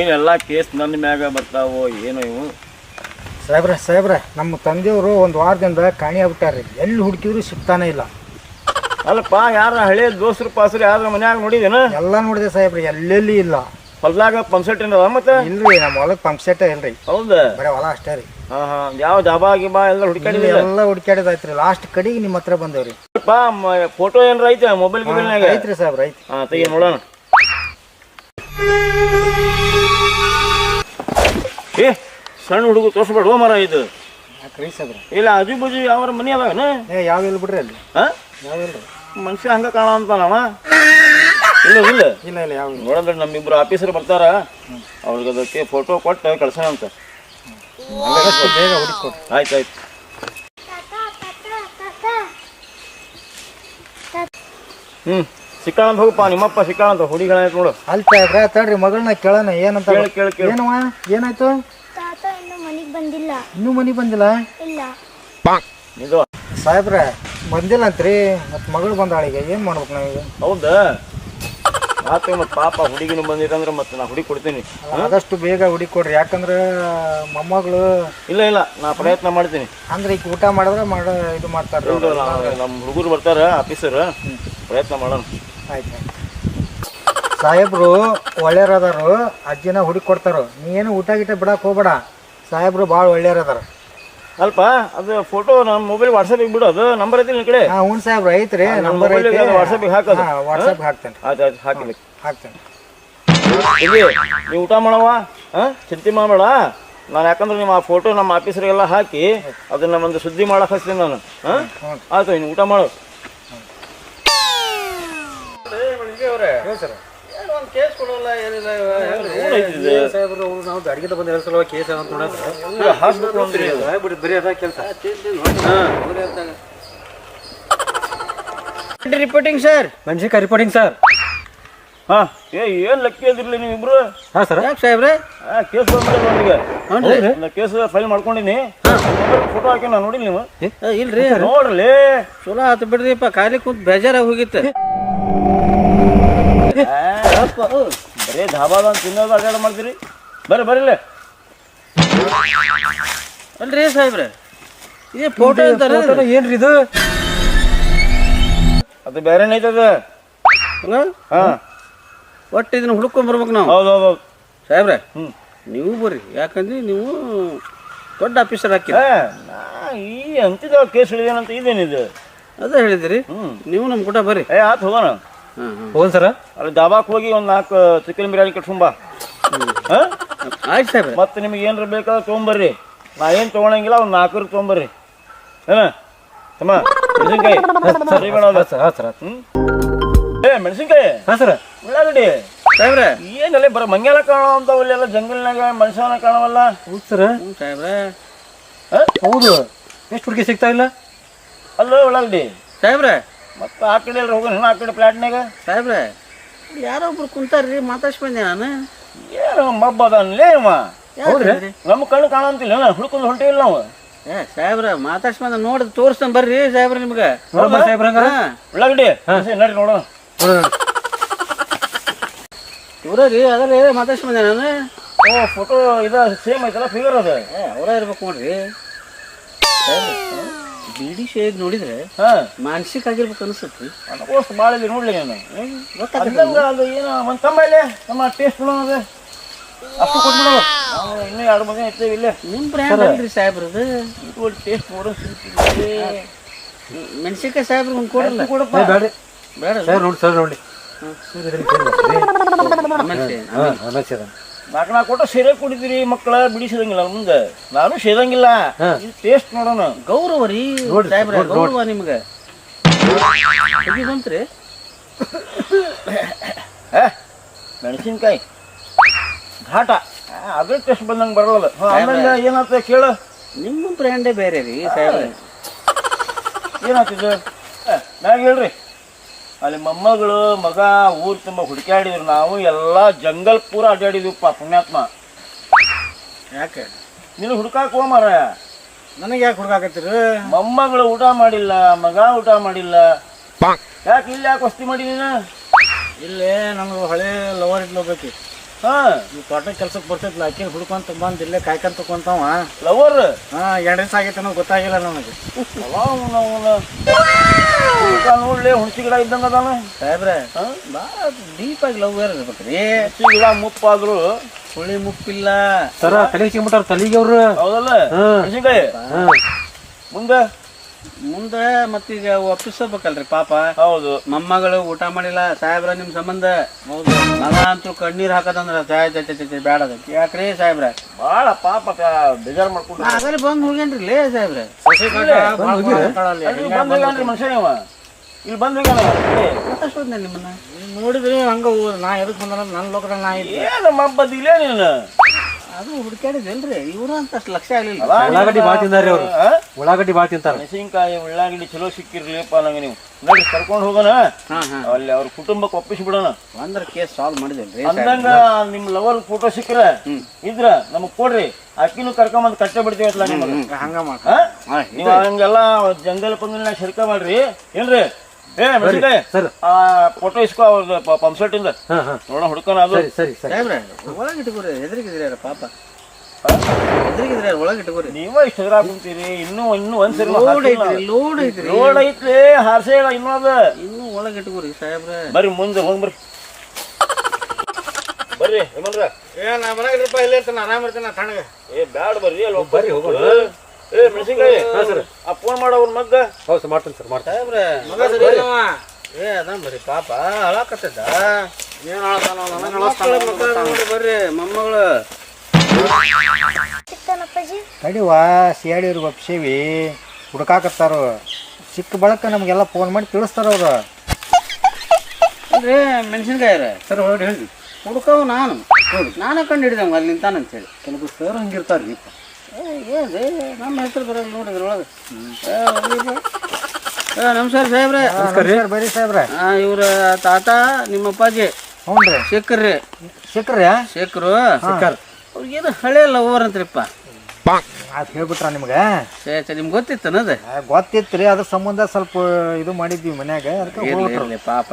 ಏನೆಲ್ಲ ಕೇಸ್ ನನ್ನ ಮ್ಯಾಗ ಬರ್ತಾವೋ ಏನು ಇವು. ಸಾಹೇಬ್ರ ಸಾಹೇಬ್ರ ನಮ್ಮ ತಂದೆಯವರು ಒಂದು ವಾರದಿಂದ ಕಾಣಿ ರೀ ಎಲ್ಲಿ ಹುಡುಕಿದ್ರು ಸಿಗ್ತಾನೆ ಇಲ್ಲ. ಅಲ್ಲಪ್ಪ ಯಾರ ಹಳೆ ದೋಸ್ರು ಪಾಸ್ರು ಯಾರ ಮನ್ಯಾಗ ನೋಡಿದೇನ? ಎಲ್ಲ ನೋಡಿದೆ ಸಾಹೇಬ್ರಿ ಎಲ್ಲೆಲ್ಲಿ ಇಲ್ಲ. ಹೊಲ್ದಾಗ ಪಂಪ್ಸೆಟ್ ಏನದ ಮತ್ತೆ? ಇಲ್ರಿ ನಮ್ಮ ಹೊಲಕ್ಕೆ ಪಂಪ್ ಸೆಟ್ ಇಲ್ರಿ. ಹೌದಾ? ಬರೀ ಹೊಲ ಅಷ್ಟೇ ರೀ. ಹಾ ಹಾ. ಯಾವ ಡಾಬಾ ಗಿಬಾ ಎಲ್ಲ ಇಲ್ಲಿ ಹುಡುಕಾಡಿದಿಲ್ಲ ಎಲ್ಲ ಹುಡುಕ್ಯಾಡಿದಾಯ್ತ್ರಿ ಲಾಸ್ಟ್ ಕಡೆಗೆ ನಿಮ್ಮ ಹತ್ರ ಬಂದೇವ್ರಿ. ಫೋಟೋ ಏನ್ರ ಐತೆ? ಮೊಬೈಲ್ ಗಿಬೈಲ್ನಾಗ ಐತ್ರಿ ಸಾಹೇಬ್ರ ಐತಿ ಹಾ ತೆಗಿ ನೋಡೋಣ. ಏ ಸಣ್ಣ ಹುಡುಗ ತೋರ್ಸ್ಬೇಡ ಮರ ಇದು. ಯಾಕ್ರಿ ಸಾಹೇಬ್ರ ಇಲ್ಲ ಆಜು ಬಾಜು ಯಾವ ಮನಿ ಅದಾವೇನ? ಏ ಯಾವ ಇಲ್ಲ ಬಿಡ್ರಿ ಅಲ್ಲಿ? ಹಾ? ಯಾವ ಇಲ್ರಿ ಮನುಷ್ಯ ಹಂಗ ಕಾಣ ಅಂತಾನವ ಇಲ್ಲ ಇಲ್ಲ. ಇಲ್ಲ ಇಲ್ಲ ಯಾವ ನೋಡಿದ್ರೆ ನಮ್ಮಿಬ್ರು ಆಫೀಸರ್ ಬರ್ತಾರ. ಅವ್ರಿಗೆ ಅದಕ್ಕೆ ಫೋಟೋ ಕೊಟ್ಟು ಕಳ್ಸೋಣ ಅಂತ. ಆದಷ್ಟು ಬೇಗ ಹುಡುಕೊಡ್ರಿ ಆಯ್ತು ಆಯ್ತು. ಹ್ಞೂ ಸಿಕ್ಕಾಣಂತ ಹೋಗಪ್ಪ ನಿಮ್ಮಪ್ಪ ಸಿಕ್ಕಾಣಂತ ಹುಡುಗಿಗಳ ನೋಡು. ಅಲ್ಲಿ ಸಾಹೇಬ್ರ ತಡ್ರಿ ಮಗಳನ್ನ ಕೇಳೋಣ ಏನಂತ ಕೇಳು ಕೇಳು ಕೇಳು. ಏನವ ಏನಾಯ್ತು? ತಾತ ಇನ್ನೂ ಮನೆಗೆ ಬಂದಿಲ್ಲ. ಇನ್ನೂ ಮನೆಗೆ ಬಂದಿಲ್ಲ? ಇಲ್ಲ. ಇದು. ಸಾಹೇಬ್ರ ಬಂದಿಲ್ಲ ಅಂತ್ರಿ ಮತ್ ಮಗಳು ಬಂದಾಳಿಗೆ. ಏನು ಮಾಡ್ಬೇಕು ನಾವೀಗ? ಹೌದಾ? ಮತ್ತೆ ಪಾಪ ಹುಡುಗಿನ ಬಂದಿರಂದ್ರೆ ಮತ್ತೆ ನಾ ಹುಡುಗಿ ಕೊಡ್ತೀನಿ. ಆದಷ್ಟು ಬೇಗ ಹುಡುಕೊಡ್ರಿ ಯಾಕಂದ್ರೆ ಮೊಮ್ಮಗಳು ಇಲ್ಲ ಇಲ್ಲ ನಾ ಪ್ರಯತ್ನ ಮಾಡ್ತೀನಿ. ಅಂದ್ರೆ ಈಗ ಊಟ ಮಾಡಿದ್ರೆ ಮಾಡ ಇದು ಮಾಡ್ತಾರೆ. ನಮ್ಮ ಹುಡುಗರು ಬರ್ತಾರೆ ಆಫೀಸರ್. ಪ್ರಯತ್ನ ಮಾಡೋಣ. ಆಯ್ತು ಸಾಹೇಬ್ರು ಒಳ್ಳೆಯರದಾರು ಅಜ್ಜಿನ ಹುಡುಕಿ ಕೊಡ್ತಾರೋ. ನೀನು ಊಟ ಗೀಟ ಬಿಡಕ್ಕೆ ಹೋಗ್ಬೇಡ. ಸಾಹೇಬ್ರು ಭಾಳ ಒಳ್ಳೆಯರದಾರ ಅಲ್ಪ ಅದು ಫೋಟೋ ನಮ್ಮ ಮೊಬೈಲ್ ವಾಟ್ಸಪ್ಪಿಗೆ ಬಿಡು ಅದು ನಂಬರ್ ಐತಿ ನಿನ್ನ ಕಡೆ. ಹಾಂ ಹ್ಞೂ ಸಾಹೇಬ್ರು ಐತ್ರಿ ನಂಬರ್ ಐತಿ. ಹಾಕೋದು. ವಾಟ್ಸಪ್ ಹಾಕ್ತೇನೆ. ಆಯ್ತು ಆಯ್ತು ಹಾಕಿ ಹಾಕ್ತೇನೆ. ಇಲ್ಲಿ ನೀವು ಊಟ ಮಾಡವ ಹಾಂ ಚಿಂತೆ ಮಾಡಬೇಡ. ನಾನು ಯಾಕಂದ್ರೆ ನಿಮ್ಮ ಆ ಫೋಟೋ ನಮ್ಮ ಆಫೀಸರಿಗೆಲ್ಲ ಹಾಕಿ ಅದನ್ನ ಒಂದು ಸುದ್ದಿ ಮಾಡಕ್ ಹಚ್ತೀನಿ ನಾನು. ಹಾಂ? ಆಯ್ತು ಇನ್ನು ಊಟ ಮಾಡು. ಒಂದು ಕೇಸ್ ಕೊಡೋಲ್ಲ ಏನಿಲ್ಲ? ಸಾಹೇಬ್ರು ನಾವು ಬ್ಯಾಡ್ಗಿಂದ ಬಂದ ಎರಡು ಸಲ ಕೇಸ್ ಅಂತ ನೋಡಿದ್ರೆ ಹಾಸ್ಪಿಟ್ಲ್ ಅಂದ್ರಿ. ಬಿಡಿ ಬರೀ ಅದ ಕೆಲಸ. ರಿಪೋರ್ಟಿಂಗ್ ಸರ್ ಮೆಣಸಿನ್ಕಾಯಿ ರಿಪೋರ್ಟಿಂಗ್ ಸರ್ ಹಾ ಏ ಏನ್ ಲಕ್ಕಿ ಅದಿರ್ಲಿ ನೀವಿಬ್ರು ಹಾ ಸರ್ ಯಾಕೆ ಸಾಹೇಬ್ರೆ? ಆ ಕೇಸ್ ಅವನಿಗೆ ಹ್ಞೂ ಒಂದು ಕೇಸ್ ಫೈಲ್ ಮಾಡ್ಕೊಂಡಿನಿ. ಫೋಟೋ ಹಾಕಿ ನಾನು ನೋಡಿಲ್ಲ ನೀವು. ಇಲ್ರಿ. ನೋಡ್ರಿ. ಚಲೋ ಆತು ಬಿಡ್ರಿಪ್ಪ ಕಾಲಿ ಕುಂತ್ ಬೇಜಾರಾಗಿ ಹೋಗಿತ್ತು. ಬರೀ ಧಾಬಾದ ಅಂತ ತಿನ್ನೋದು ಅಡ್ಡಾಡ ಮಾಡ್ತೀರಿ ಬರ್ರಿ ಬರ್ರಿ ಅಲ್ರಿ. ಸಾಹೇಬ್ರೆ ಇದೇ? ಫೋಟೋ ಅಂತಾರೆ ಏನ್ರಿ ಇದು ಅದು. ಬೇರೆ ಐತದ ಹಾ. ಒಟ್ಟು ಇದನ್ನ ಹುಡುಕೊಂಡ್ ಬರ್ಬೇಕು ನಾವು. ಹೌದು ಹೌದು ಹೌದು ಸಾಹೇಬ್ರೆ ಹ್ಮ್. ನೀವು ಬರ್ರಿ. ಯಾಕಂದ್ರೆ ನೀವು ದೊಡ್ಡ ಆಫೀಸರ್ ಹಾಕಿ ಈ ಅಂತಿದ ಕೇಸ್ ಹಿಡಿದೇನಂತ ಇದೇನಿದು? ಅದೇ ಹೇಳಿದಿರಿ. ಹ್ಮ್. ನೀವು ನಮ್ಮ ಕೂಡ ಬರ್ರಿ. ಏ ಆತ್ ಹೋಗೋಣ. ಹಾಂ ಸರ್ ಸರ? ಅಲ್ಲಿ ದಾಬಾಕ್ ಹೋಗಿ ಒಂದು ನಾಲ್ಕು ಚಿಕನ್ ಬಿರಿಯಾನಿ ಕಟ್ಕೊಂಬ ಹಾ? ಆಯ್ತು ಸರ್ ಮತ್ತೆ ನಿಮಗೆ ಏನಾರ ಬೇಕಾದ್ರೆ ತೊಗೊಂಬರ್ರಿ. ನಾ ಏನು ತೊಗೊಳಂಗಿಲ್ಲ ಒಂದು ನಾಲ್ಕೂರು ತೊಗೊಂಬರ್ರಿ. ಏನ? ತಮ್ಮ ಮೆಣಸಿನ್ಕಾಯಿ. ಸರಿ. ಹಾ ಸರ್ ಸರ್ ಏ ಮೆಣಸಿನ್ಕಾಯಿ. ಹಾ ಸರ್. ಉಳ್ಳಾಗಡ್ಡಿ. ಸಾಹೇಬ್ರೆ. ಏನಲ್ಲ ಬರ ಮಂಗ್ಯಾಲ ಕಾಣವಂತವಲ್ಲೆಲ್ಲ ಜಂಗಲ್ನಾಗ ಮನುಷ್ಯನ ಕಾಣವಲ್ಲ. ಹೌದು ಸರ್. ಸಾಹೇಬ್ರೆ. ಹೌದು. ಎಷ್ಟು ಹುಡುಗಿ ಸಿಗ್ತಾ ಇಲ್ಲ? ಅಲ್ಲ ಉಳ್ಳಾಗಡ್ಡಿ. ಸಾಹೇಬ್ರೆ. ಮತ್ತೆ ಆ ಕಡೆ ಹೋಗೋಣ ಆ ಕಡೆ ಪ್ಲಾಟ್ನಾಗ ಸಾಹೇಬ್ರೆ ಯಾರೋ ಒಬ್ರು ಕುಂತಾರ್ರಿ ಮಾತಾಡ್ಸಿ ಬಂದೆ ನಾನು. ಏನು ಮಬ್ಬ ಅದಾನಲೇ ಅವ ಹೌದ್ರಿ? ನಮ್ಮ ಕಣ್ಣು ಕಾಣಂತಿಲ್ಲ ಹುಡ್ಕೊಂಡು ಹೊಂಟಿಲ್ಲ ನಾವು ಏ ಸಾಹೇಬ್ರ ಮಾತಾಡ್ಸಿ ಬಂದ ನೋಡಿದ್ ತೋರಿಸ್ತಾನೆ ಬರ್ರಿ ಸಾಹೇಬ್ರೆ ನಿಮ್ಗೆ. ಸಾಹೇಬ್ರ ಉಳ್ಳಾಗಡ್ಡಿ? ನಡ್ರಿ ನೋಡೋಣ. ನೋಡು, ನೋಡು. ಇವ್ರ ರೀ ಅದರ ಮಾತಾಡ್ಸಿ ಬಂದೆ ನಾನು. ಓ ಫೋಟೋ ಇದು ಸೇಮ್ ಐತಲ್ಲ ಫಿಗರ್ ಅದು. ಅವರ ಇರ್ಬೇಕು ನೋಡ್ರಿ. ಬಿಡಿ ಶೇಡ್ ನೋಡಿದ್ರೆ ಹಾ. ಮಾನಸಿಕ ಆಗಿರ್ಬೇಕು ಅನಿಸುತ್ತೆ. ನನಗೋಷ್ಟು ಭಾಳ ಇಲ್ಲಿ ನೋಡ್ಲಿ ನಾನು. ಅಂದಂಗ ಅದು ಏನು ಒಂದು ತಮ್ಮ ಇಲ್ಲೇ ನಮ್ಮ ಟೇಸ್ಟ್ ಅದು ಅಷ್ಟು ಕೊಟ್ಬಿಡು ನಾವು ಇನ್ನೂ ಎರಡು ಮಗ ಇರ್ತೇವೆ ಇಲ್ಲೇ. ನಿಮ್ಮ ಬ್ರ್ಯಾಂಡ್ ಅಲ್ರಿ ಸಾಹೇಬ್ರದು? ಇದು ಟೇಸ್ಟ್ ನೋಡೋ ಮೆಣಸಿನ್ಕಾಯಿ ಸಾಹೇಬ್ರು ಒಂದು ಕೊಡಲ್ಲ? ಕೊಡಪ್ಪ. ಬೇಡ ಬೇಡ ಸರ್ ನೋಡಿ ಸರ್ ನೋಡಿ. ಹಾಂ. ಆಮೇಲೆ ಆಮೇಲೆ ನಾಲ್ಕು ನಾಲ್ಕು ಕೊಟ್ಟು ಸೇರೆ ಕುಡಿದಿರಿ ಮಕ್ಕಳ ಬಿಡಿಸಿದಂಗಿಲ್ಲ ಮುಂದೆ ನಾನು ಸೇದಂಗಿಲ್ಲ. ಟೇಸ್ಟ್ ನೋಡೋಣ. ಗೌರವ ರೀ ಸಾಹೇಬ್ರ ಗೌರವ ನಿಮ್ಗೆ. ಬಂತ್ರಿ ಮೆಣಸಿನ್ಕಾಯಿ. ಘಾಟ. ಅದೇ ಟೇಸ್ಟ್ ಬಂದಂಗೆ ಬರಲ್ಲ. ಆಮೇಲೆ ಏನಾಗ್ತದೆ ಕೇಳು. ನಿಮ್ಮ ಬ್ರ್ಯಾಂಡೇ ಬೇರೆ ರೀ ಸಾಹೇಬ್ರೆ. ಏನಾಗ್ತಿದ್ದು ಮ್ಯಾಗ ಹೇಳ್ರಿ. ಅಲ್ಲಿ ಮೊಮ್ಮಗಳು ಮಗ ಊರು ತುಂಬ ಹುಡುಕಾಡಿದ್ರು ನಾವು ಎಲ್ಲ ಜಂಗಲ್ ಪೂರ ಅಡ್ಡಾಡಿದ್ವಿಪ್ಪ ಪುಣ್ಯಾತ್ಮ. ಯಾಕೆ? ನೀನು ಹುಡುಕಾಕ ಹೋಗ ಮಾರ ನನಗೆ ಯಾಕೆ ಹುಡುಕಾಕತ್ತೀರಿ? ಮೊಮ್ಮಗಳು ಊಟ ಮಾಡಿಲ್ಲ ಮಗ ಊಟ ಮಾಡಿಲ್ಲ. ಯಾಕೆ ಇಲ್ಲಿ ಯಾಕೆ ವಸ್ತಿ ಮಾಡಿ ನೀನು ಇಲ್ಲೇ ನಮ್ಗೆ ಹಳೆ ಲವರ್ ಇಟ್ಲೋಬೇಕು ಹಾ. ಈ ತೋಟ ಕೆಲ್ಸಕ್ಕೆ ಬರ್ತೈತಿ ಆಕೆ ಹುಡ್ಕೊಂತ ಬಂದು ಇಲ್ಲೇ ಕಾಯ್ಕೊಂತ ಕುಂತಾವ. ಲವರ್ ಹಾ ಎರಡು ದಿವಸ ಆಗೈತೆ ಗೊತ್ತಾಗಿಲ್ಲ ನನಗೆ ನೋಡ್ಲಿ ಹುಣಸಿ ಗಿಡ ಇದ್ದಂಗ ಅದಾನ. ಸಾಹೇಬ್ರೆ? ಭಾಳ ಡೀಪ್ ಆಗಿ ಲವ್ ಇರ್ಬೇಕ್ರಿ ಹುಣಸಿ ಗಿಡ ಮುಪ್ಪಾದ್ರು ಹುಳಿ ಮುಪ್ಪಿಲ್ಲ. ಸರ ತಲೆಗೆ ಸಿಗ್ಬಿಟ್ಟಾರ ತಲೆಗೆ ಅವ್ರು. ಹೌದಲ್ಲ? ಮುಂದೆ. ಮುಂದೆ ಮತ್ತೀಗ ಒಪ್ಪಿಸಬೇಕಲ್ರಿ ಪಾಪ. ಹೌದು. ಮೊಮ್ಮಗಳು ಊಟ ಮಾಡಿಲ್ಲ ಸಾಹೇಬ್ರ ನಿಮ್ ಸಂಬಂಧ. ಮಗ ಅಂತೂ ಕಣ್ಣೀರ್ ಹಾಕದಂದ್ರ ಸಾಯ್ ಚೆ ಚೆ ಚೆ ಬೇಡ ಅದಕ್ಕೆ. ಯಾಕ್ರಿ ಸಾಹೇಬ್ರ? ಬಾಳ ಪಾಪ ಬೇಜಾರ್ ಮಾಡ್ಕೊಂಡು ಆಗಲೇ ಬಂದ್ ಹೋಗ್ಯಾನ್ರಿ ಲೇ ಸಾಹೇಬ್ರ ಬಂದ್ರಿ ಮನುಷ್ಯ ಇಲ್ಲಿ ಬಂದ್ರಿ ಮಾತಾಡ್ಸೋದ್ನ ನಿಮ್ಮನ್ನ? ನೋಡಿದ್ರಿ ಹಂಗ ನಾ ಎದಕ್ ಬಂದ ನನ್ನ ಲೋಕದಾಗ ನಾ ಇಲ್ಲ ಮಬ್ಬದಿಲ್ಲ ನೀನು? ಅದು ಇವ್ರ ಅಂತ ಅಷ್ಟು ಲಕ್ಷ ಆಗ್ಲಿಲ್ಲ. ಉಳ್ಳಾಗಡ್ಡಿ ಭಾಳ ತಿಂದಾರಿ ಅವ್ರು? ಉಳ್ಳಾಗಡ್ಡಿ ಭಾಳ ತಿಂತಾರ. ಮೆಣಸಿನ್ಕಾಯಿ ಉಳ್ಳಾಗಡ್ಡಿ ಚಲೋ ಸಿಕ್ಕಿರ್ಲಿಪ್ಪ ನಂಗೆ ನೀವು. ನೋಡಿ ಕರ್ಕೊಂಡು ಹೋಗೋಣ. ಹಾ ಹಾ. ಅಲ್ಲಿ ಅವ್ರ ಕುಟುಂಬಕ್ಕೆ ಒಪ್ಪಿಸಿ ಬಿಡೋಣ. ಅಂದ್ರ ಕೇಸ್ ಸಾಲ್ವ್ ಮಾಡಿದೇನ್ರಿ ಅಂದಂಗ ನಿಮ್ ಲವರ್ ಫೋಟೋ ಸಿಕ್ಕ್ರ ಇದ್ರ ನಮಗ್ ಕೊಡ್ರಿ. ಅಕ್ಕಿನೂ ಕರ್ಕೊಂಬಂದ್ ಕಟ್ಟೆ ಬಿಡ್ತೀವಿ ನಿಮ್ಗೆ. ಹಂಗ ಮಾಡ ನೀವು ನೀವ್ ಹಂಗೆಲ್ಲ ಜಂಗಲ್ ಪಂಗಲ್ನಾಗ ಶರ್ಕ ಮಾಡ್ರಿ. ಏನ್ರಿ? ಏ ಮೆಣಸಿನ್ಕಾಯಿ ಸರ್. ಆ ಫೋಟೋ ಇಸ್ಕೋ ಅವ್ರದ್ದು ಪಂಪ್ಸೆಟ್ ಇಂದ. ನೋಡೋಣ ಹುಡ್ಕೋಣ ಅದು. ಸರಿ ಸರಿ ಸರಿ. ಸಾಹೇಬ್ರ ಒಳಗೆ ಇಟ್ಕೋರಿ ಎದುರಿಗಿದ್ರಿ ಪಾಪ? ಎದುರಿಗಿದ್ರಿ ಒಳಗೆ ಇಟ್ಕೋರಿ? ನೀವ ಇಷ್ಟ ಎದುರಾ ಕುಂತೀರಿ? ಇನ್ನೂ ಇನ್ನೂ ಒಂದ್ಸರಿ ಲೋಡ್ ಐತ್ರಿ ಲೋಡ್ ಐತ್ರಿ. ರೋಡ್ ಐತ್ಲಿ ಹಾರ್ಸೇ ಇಲ್ಲ ಇನ್ನೂ ಅದ. ಇನ್ನೂ ಒಳಗೆ ಇಟ್ಕೋರಿ ಸಾಹೇಬ್ರೆ. ಬರ್ರಿ ಮುಂದೆ ಹೋಗ್ ಬರ್ರಿ. ಬರ್ರಿ ಹೇಮಂದ್ರ ಏ ನಾ ಬರಾಗಿಲ್ಲಪ್ಪ ಇಲ್ಲೇ ಇರ್ತಾನೆ ಆರಾಮ್ ಇರ್ತಾನೆ ತಣ್ಣಗೆ. ಏ ಬ್ಯಾಡ ಬರ್ರಿ ಅಲ್ಲಿ ಬರ್ರಿ ಹೋಗೋಣ. ಏ ಮೆಣಸಿನ್ಕಾಯಿ ಆ ಫೋನ್ ಮಾಡ ಅವ್ರ ಮಗ್ಗ. ಹೌದು ಸರ್ ಮಾಡ್ತೀನಿ ಸರ್ ಮಾಡ್ತೀನಿ. ಸಾಹೇಬ್ರ ಮಗ ಸರಿ ಇಲ್ಲವ. ಏ ಅದ ಬರ್ರಿ ಪಾಪ ಅಳಾಕತ್ತದ ಏನ್ ಹೇಳ್ತಾನೋ ನನಗೆ ಮಕ್ಕಳ ಮಕ್ಕಳ ನೋಡಿ. ಬರ್ರಿ ಮೊಮ್ಮಗಳು. ಸಿಗ್ತಾನಪ್ಪಾಜಿ ತಡಿವಾ ಸಿಯಾಡಿ ಅವ್ರಿಗೆ ಒಪ್ಸೇವಿ. ಹುಡುಕಾಕತ್ತಾರು. ಸಿಕ್ಕ ಬಳಕ ನಮಗೆಲ್ಲ ಫೋನ್ ಮಾಡಿ ತಿಳಿಸ್ತಾರ ಅವ್ರು. ಅಂದ್ರೆ ಮೆಣಸಿನ್ಕಾಯಿ ಸರ್ ಹೊರಡಿ ಹೇಳಿ ಹುಡುಕವು ನಾನು. ನಾನು ಕಂಡು ಹಿಡಿದಂಗ ಅಲ್ಲಿ ನಿಂತಾನ ಅಂತೇಳಿ ಕೆಲವು ಸರ್ ಹಂಗಿರ್ತಾರ್ರಿ ಏನ್ರಿ ನಮ್ಮ ಹೆಸರು ಬರಲ್ಲ ನೋಡಿದ್ರ ಒಳಗೆ ನಮಸ್ಕಾರ ಸಾಹೇಬ್ರೆ ನಮಸ್ಕಾರ ಬರ್ರಿ ಸಾಹೇಬ್ರ ಇವ್ರ ತಾತ ನಿಮ್ಮ ಅಪ್ಪಾಜಿ ಹ್ಞೂ ರೀ ಶೇಖರ್ರಿ ಶೇಖರ್ ಶೇಖರು ಅವ್ರಿಗೇನು ಹಳೆ ಲವರ್ ಅಂತ್ರಿಪ್ಪ ಅದು ಹೇಳ್ಬಿಟ್ರ ನಿಮ್ಗೆ ಸೇ ಛೇ ನಿಮ್ಗೆ ಗೊತ್ತಿತ್ತನ ಅದು ಗೊತ್ತಿತ್ತು ರೀ ಅದ್ರ ಸಂಬಂಧ ಸ್ವಲ್ಪ ಇದು ಮಾಡಿದ್ವಿ ಮನ್ಯಾಗ ಅದಕ್ಕೆ ಪಾಪ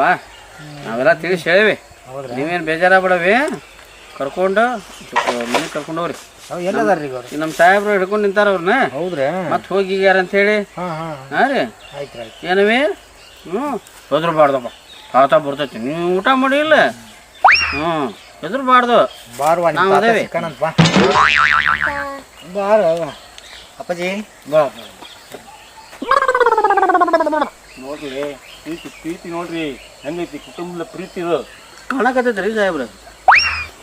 ನಾವೆಲ್ಲ ತಿಳಿಸಿ ಹೇಳಿವಿ. ನೀವೇನು ಬೇಜಾರಾಗ್ಬಿಡವಿ? ಕರ್ಕೊಂಡು ಮನೆ ಕರ್ಕೊಂಡು ಹೋಗ್ರಿ. ಎಲ್ಲದಾರ್ರಿ ಈಗ ನಮ್ಮ ಸಾಹೇಬ್ರು ಹಿಡ್ಕೊಂಡು ನಿಂತಾರ ಅವ್ರನ್ನ ಹೌದ್ರಿ? ಮತ್ತೆ ಹೋಗಿ ಅಂತ ಹೇಳಿ ಹಾಂ ರೀ. ಏನವೇ ಆಯ್ತು. ಏನವಿ? ಹ್ಞೂ ಹೆದರ್ಬಾರ್ದಪ್ಪ. ಆತ ಬರ್ತೈತಿ. ನೀವು ಊಟ ಮಾಡಿ ಇಲ್ಲ? ಹ್ಞೂ ಹೆದರ್ಬಾರ್ದು. ನಾವ್ ಅದೇವಿ. ಬಾರ ಅಪ್ಪಾಜಿ. ಬಾ ನೋಡ್ರಿ ಪ್ರೀತಿ ಪ್ರೀತಿ ನೋಡ್ರಿ. ಹೆಂಗೈತಿ ಕುಟುಂಬದ ಪ್ರೀತಿ ಇದು. ಸಾಹೇಬ್ರ.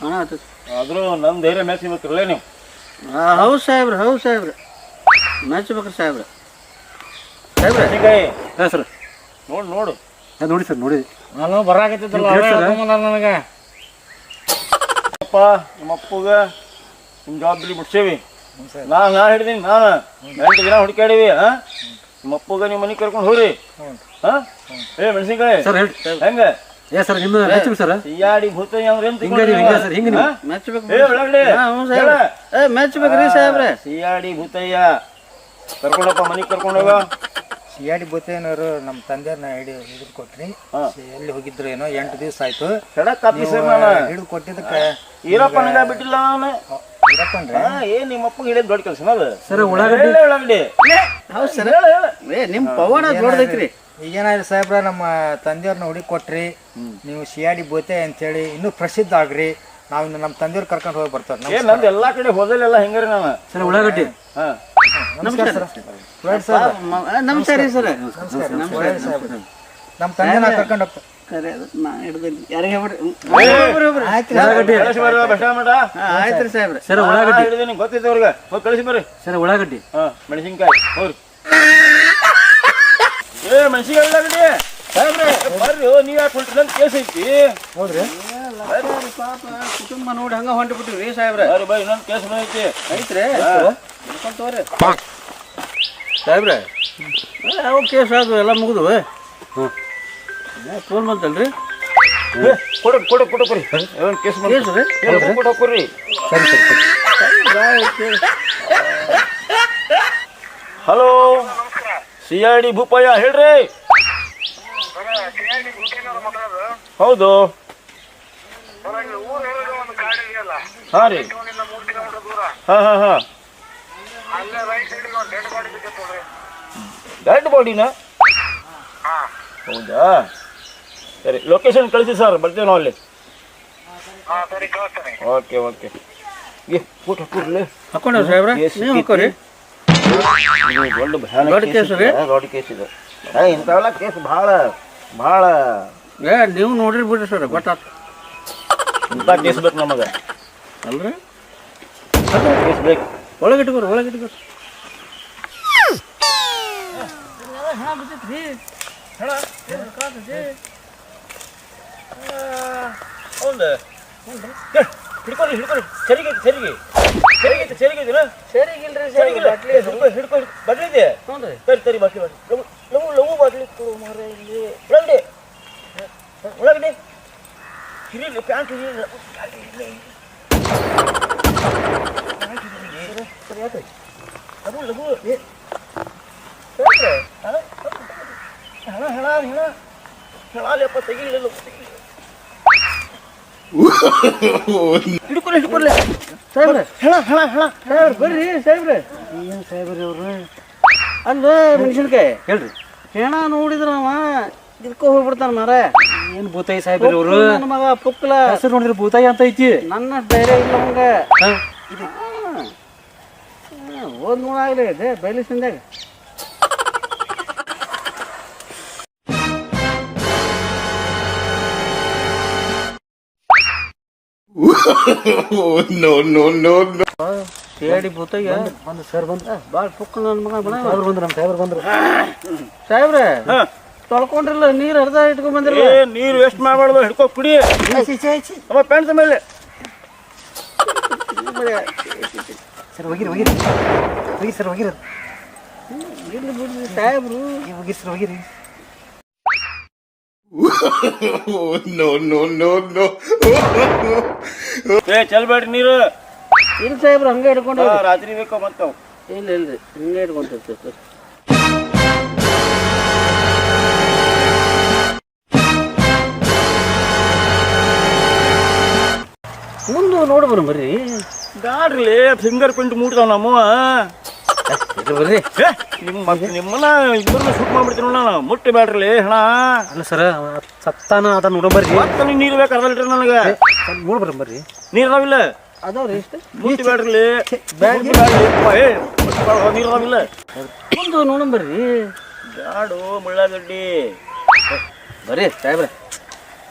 ಸಾಹೇಬ್ರ ಕಾಣಕತ್ತೈತಿ ಆದ್ರೂ ನಮ್ಮ ಧೈರ್ಯ ಮೆಚ್ಚಿಬೇಕ್ರಲ್ಲ ನೀವು. ಹೌದು ಸಾಹೇಬ್ರ ಹೌದು ಸಾಹೇಬ್ರ. ಮೆಚ್ಚಬೇಕ್ರಿ ಸಾಹೇಬ್ರ. ಸಾಹೇಬ್ರ. ಮೆಣಸಿನ್ಕಾಯಿ ಹಾಂ ಸರ್. ನೋಡು ನೋಡು. ನೋಡಿ ಸರ್ ನೋಡಿ. ನಾನು ಬರಾಕತ್ತಿದ್ದಲ್ಲ ಹೇಳ್ಸಲ್ಲ? ನನಗೆ. ಅಪ್ಪ ನಿಮ್ಮ ಅಪ್ಪಗೆ ನಿಮ್ಮ ಜವಾಬ್ದಾರಿ ಮುಟ್ಸೇವಿ. ನಾನು ನಾ ಹಿಡಿದೀನಿ ನಾನು. ಎಂಟು ದಿನ ಹುಡುಕಾಡಿವಿ ಹಾ? ನಿಮ್ಮ ಅಪ್ಪಗೆ ನಿಮ್ಮ ಮನೆಗೆ ಕರ್ಕೊಂಡು ಹೋಗ್ರಿ. ಹಾ? ಏ ಮೆಣಸಿನ್ಕಾಯಿ. ಹೆಂಗ? ಏ ಸರ್ ನಿಮ್ಮ ಮೆಚ್ಚು ಸರ್? ಸಿಯಾಡಿ ಭೂತ ಅವ್ರ ಏನ್ ಹಿಂಗ ನೀವು ಹಿಂಗ ಸರ್ ಹಿಂಗ ನೀವು ಮೆಚ್ಚಬೇಕು ಏ ಒಳಗಡೆ ಹ್ಞೂ ಸಾಹೇಬ್ರ ಏ ಮೆಚ್ಚಬೇಕ್ರಿ ಸಾಹೇಬ್ರ. ಸಿಯಾಡಿ ಭೂತಯ್ಯ. ಕರ್ಕೊಂಡಪ್ಪ ಮನೆಗೆ ಕರ್ಕೊಂಡು ಹೋಗ ಸಿ ಆರ್ ಡಿ ಬುತ್ತೇನವರು ನಮ್ಮ ತಂದೆಯವ್ರನ್ನ ಹಿಡಿ ಹಿಡಿದು ಕೊಟ್ರಿ. ಹಾ. ಎಲ್ಲಿ ಹೋಗಿದ್ರು ಏನೋ ಎಂಟು ದಿವಸ ಆಯ್ತು. ಸಡಕ್ ಆಫೀಸರ್ ನಾನು ಹಿಡಿದು ಕೊಟ್ಟಿದ್ದಕ್ಕೆ ಈರಪ್ಪ ನಂಗ ಬಿಟ್ಟಿಲ್ಲ ನಾನು ಇರಪ್ಪನ್ರಿ ಹಾ ಏನ್ ನಿಮ್ಮ ಅಪ್ಪ ಹಿಡಿದ್ ದೊಡ್ಡ ಕೆಲಸ ಅದು ಸರ್ ಉಳ್ಳಾಗಡ್ಡಿ ಹೇಳ ಒಳಗಡೆ ಹೌದು ಸರ್. ಏ ನಿಮ್ಮ ಪವನ ದೊಡ್ಡದೈತ್ರಿ. ಈಗೇನಾಯ್ತು ಸಾಹೇಬ್ರ ನಮ್ಮ ತಂದೆಯವ್ರನ್ನ ಹುಡುಕಿ ಕೊಟ್ರಿ. ನೀವು ಸಿ ಬೋತೆ ಅಂತ ಬೋತೆ ಅಂತೇಳಿ ಇನ್ನೂ ಪ್ರಸಿದ್ಧ ಆಗ್ರಿ. ನಾವು ನಮ್ಮ ತಂದೆಯವ್ರು ಕರ್ಕೊಂಡು ಹೋಗಿ ಬರ್ತಾರೆ. ಏನ್ ನಂದು ಎಲ್ಲಾ ಕಡೆ ಹೋದಲ್ಲೆಲ್ಲ ಹೆಂಗ್ರಿ ನಾನು? ಸರ್ ಉಳ್ಳಾಗಡ್ಡಿ. ಹಾ. ನಮಸ್ಕಾರ ಸರ್. ಒಳ್ಳೆ ಸರ್ ನಮಸ್ಕಾರ ರೀ ಸರ್. ಒಳ್ಳೆ ಸಾಹೇಬ್ರ. ನಮ್ಮ ತಂದೆನ ಕರ್ಕೊಂಡು ಹೋಗ್ತಾರೆ. ಖರೆ ಅದು ನಾ ಹಿಡ್ದಿಲ್ಲ ಯಾರಿಗೆ ಹೇಳ್ಬಿಡ್ರಿ ಆಯ್ತು ಕಳಿಸಿ ಬರ್ರಿ ಬಸ್ ಮಠ ಆಯ್ತು ರೀ ಸಾಹೇಬ್ರ. ಸರ್ ಉಳ್ಳಾಗಡ್ಡಿ. ಅವ್ರಿಗೆ ಹೋಗಿ ಕಳಿಸಿ ಬರ್ರಿ. ಸರ್ ಉಳ್ಳಾಗಡ್ಡಿ. ಹಾ ಮೆಣಸಿನ್ಕಾಯಿ. ಹೋಗ್ರಿ. ಏ ಮೆಣಸಿನ್ಕಾಯಿ ಉಳ್ಳಾಗಡ್ಡಿ ಸಾಹೇಬ್ರೆ ಬರ್ರಿ ನೀವ್ ಯಾಕೆ ಹೊಂಟ್ರಿ ಕೇಸ್ ಐತಿ. ಹೌದ್ರಿ? ಪಾಪ ಕುಟುಂಬ ನೋಡಿ ಹಂಗ ಹೊಂಟಿ ಬಿಟ್ಟಿವಿ ಸಾಹೇಬ್ರೆ. ಬರ್ರಿ ಬರ್ರಿ ಇನ್ನೊಂದು ಕೇಸ್ ಐತಿ. ಐತ್ರಿ? ತೋರಿ ಸಾಹೇಬ್ರ ಯಾವ ಕೇಸ್ ಅದು ಎಲ್ಲ ಮುಗಿದು? ಹ್ಞೂ ಫೋನ್ ಬಂತಲ್ರಿ? ಏ, ಕೊಡು ಕೊಡು ಕೊಡು ಕೊಡಿ. ಒಂದು ಕೇಸ್ ಕೇಸ್ ರೀ? ಕೊಡು ಕೊಡ್ರಿ ಸರಿ ಸರಿ ಸರಿ. Hello. C R D Bhupayya ಹೇಳ್ರಿ ಹೌದು. ಹಾ ರೀ. ಹಾ ಹಾ ಹಾ. ಡೆಡ್ ಬಾಡಿನ ಹೌದಾ? ಸರಿ ಲೊಕೇಶನ್ ಕಳಿಸಿ ಸರ್ ಬರ್ತೇವೆ ನಾವು ಅಲ್ಲಿ. ಓಕೆ ಓಕೆ ಏ ಊಟ ಕೊಡ್ಲಿ ಹಾಕೊಂಡ್ರಿ ಸಾಹೇಬ್ರ? ನೀವು ಹಾಕೋರಿ ದೊಡ್ಡ ಭಯಾನಕ ದೊಡ್ಡ ಕೇಸ್ ಕೇಸ್ ರೀ? ಇದೆ, ದೊಡ್ಡ ಕೇಸ್ ಇದೆ ಏ, ಇಂಥವೆಲ್ಲ ಕೇಸ್ ಭಾಳ ಭಾಳ ಏ ನೀವು ನೋಡ್ರಿ ಬಿಡ್ರಿ ಸರ್ ಗೊತ್ತಾತ ಇಂಥ ಕೇಸ್ ಬೇಕು ನಮಗೆ ಅಲ್ರಿ ಕೇಸ್ ಬೇಕು ಒಳಗೆ ಇಟ್ಕೋರಿ ಒಳಗೆ ಇಟ್ಕೋರಿ ಹೌದು ಹಿಡ್ಕೊಳ್ಳಿ ಹಿಡ್ಕೊಳ್ಳಿ. ಸರಿಗೆ ಸರಿಗೆ. ಸರಿಗೆ ಐತೆ ಸರಿಗೆ ಐತಿನ ಸರಿಗಿಲ್ರಿ ಸರಿಗಿಲ್ಲ ಹಿಡ್ಕೊ ಹಿಡ್ಕೊ ಬಾಟ್ಲಿ ಇದೆ? ಹ್ಞೂ ಸರಿ ಸರಿ ಬಾಟ್ಲಿ ಬಾಟ್ಲಿ. ಲಘು ಲಘು ಲಘು ಬಾಟ್ಲಿ ಕೊಡು ಮಾರ್ರೆ ಇಲ್ಲಿ. ಒಳಗಡೆ. ಒಳಗಡೆ. ಹಿರಿಲಿ ಪ್ಯಾಂಟ್ ಹಿರಿಲಿ. ಸರಿ ಆಯ್ತು. ಲಘು ಲಘು. ಏ. ಸರಿ ಹಣ ಹಣ ಹಣ. ಹಣ ಹೇಳಪ್ಪ ತೆಗಿಲಿಲ್ಲ ತೆಗಿಲಿಲ್ಲ ಹಿಡ್ಕೊಳ್ಳಿ ಹಿಡ್ಕೊಳ್ಳಿ. ಸಾಹೇಬ್ರ ಹೇಳ ಹೇಳ ಹೇಳ. ಸಾಹೇಬ್ರ ಬರ್ರಿ ಸಾಹೇಬ್ರೆ. ಏನು ಸಾಹೇಬ್ರಿ ಅವರು? ಅಲ್ಲ ಮೆಣಸಿನ್ಕಾಯಿ. ಹೇಳ್ರಿ. ಹೆಣ ನೋಡಿದ್ರ ಅವ ಇದಕ್ಕೋ ಹೋಗ್ಬಿಡ್ತಾನ ಮಾರ. ಏನು ಭೂತಾಯಿ ಸಾಹೇಬ್ರಿ ಅವರು ನನ್ನ ಮಗ ಪುಕ್ಕಲ ಹೆಸರು ನೋಡಿದ್ರೆ ಭೂತಾಯಿ ಅಂತ ಐತಿ. ನನ್ನ ಧೈರ್ಯ ಇಲ್ಲ ಹಾ. ಓದ್ ನೋಡಾಗ್ಲಿ ಇದೆ ಬಯಲು ಸಂದಾಗ ಹೇಳಿ ಭೂತಯ್ಯ ಬಂದು ಸರ್ ಬಂದು ಭಾಳ ಪುಕ್ಲ ನನ್ನ ಮಗ ಬಣ ಸಾಹೇಬ್ರು ಬಂದ್ರು ನಮ್ಮ ಸಾಹೇಬ್ರು ಬಂದ್ರು. ಸಾಹೇಬ್ರೆ ತೊಳ್ಕೊಂಡಿರಲ್ಲ ನೀರು ಅರ್ಧ ಇಟ್ಕೊಂಡ್ ಬಂದಿರಲ್ಲ. ಏ ನೀರು ವೇಸ್ಟ್ ಮಾಡಬಾರ್ದು ಹಿಡ್ಕೊ ಕುಡಿ. ಅಮ್ಮ ಪ್ಯಾಂಟ್ ಮೇಲೆ. ಸರ್ ಹೋಗಿರಿ ಹೋಗಿರಿ. ಹೋಗಿ ಸರ್ ಹೋಗಿರಿ. ಇರ್ಲಿ ಬಿಡ್ರಿ ಸಾಹೇಬ್ರು. ಹೋಗಿರಿ ಸರ್ ಹೋಗಿರಿ. ಏ ಚಲ್ಬೇಡ್ರಿ ನೀರು ಇಲ್ಲ ಸಾಹೇಬ್ರು ಹಂಗೆ ಹಿಡ್ಕೊಂಡು ಹಾ, ರಾತ್ರಿ ಬೇಕೋ ಮತ್ತವ್ ಇಲ್ಲ ಇಲ್ರಿ ಹಿಂಗೆ ಹಿಡ್ಕೊಂತಿರ್ತೀವಿ ಮುಂದೆ ನೋಡಿ ಬರೋ ಬರ್ರಿ ಗಾಡ್ರಿ ಫಿಂಗರ್ ಪ್ರಿಂಟ್ ಮೂಡ್ತಾವ ನಮ್ಮವ ಇದು ಬರ್ರಿ ಏ, ನಿಮ್ ಮತ್ ನಿಮ್ಮನ್ನ ಇಬ್ಬರನ್ನ ಶೂಟ್ ಮಾಡ್ಬಿಡ್ತೀನಿ ನಾನು ಮುಟ್ಟಿ ಬೇಡ್ರಿ ಹಣ ಅಲ್ಲ ಸರ ಸತ್ತಾನ ಅದ ನೋಡಂಬರ್ರಿ ಮತ್ತೆ ನೀವ್ ನೀರು ಬೇಕಾದಲ್ರಿ ನನಗೆ ನೋಡ್ಬರ್ರಿ ಬರ್ರಿ ನೀರ್ ಅದಾವಿಲ್ಲ ಅದಾವ್ರಿ ಇಷ್ಟ ಮುಟ್ಟಿ ಬೇಡ್ರಿ ನೀರ್ ಅದಾವಿಲ್ಲ ಮುಂದೆ ನೋಡೋಣ ಬರ್ರಿ ಗಾಡು ಮುಳ್ಳಾಗಡ್ಡಿ ಬರ್ರಿ ಸಾಹೇಬ್ರ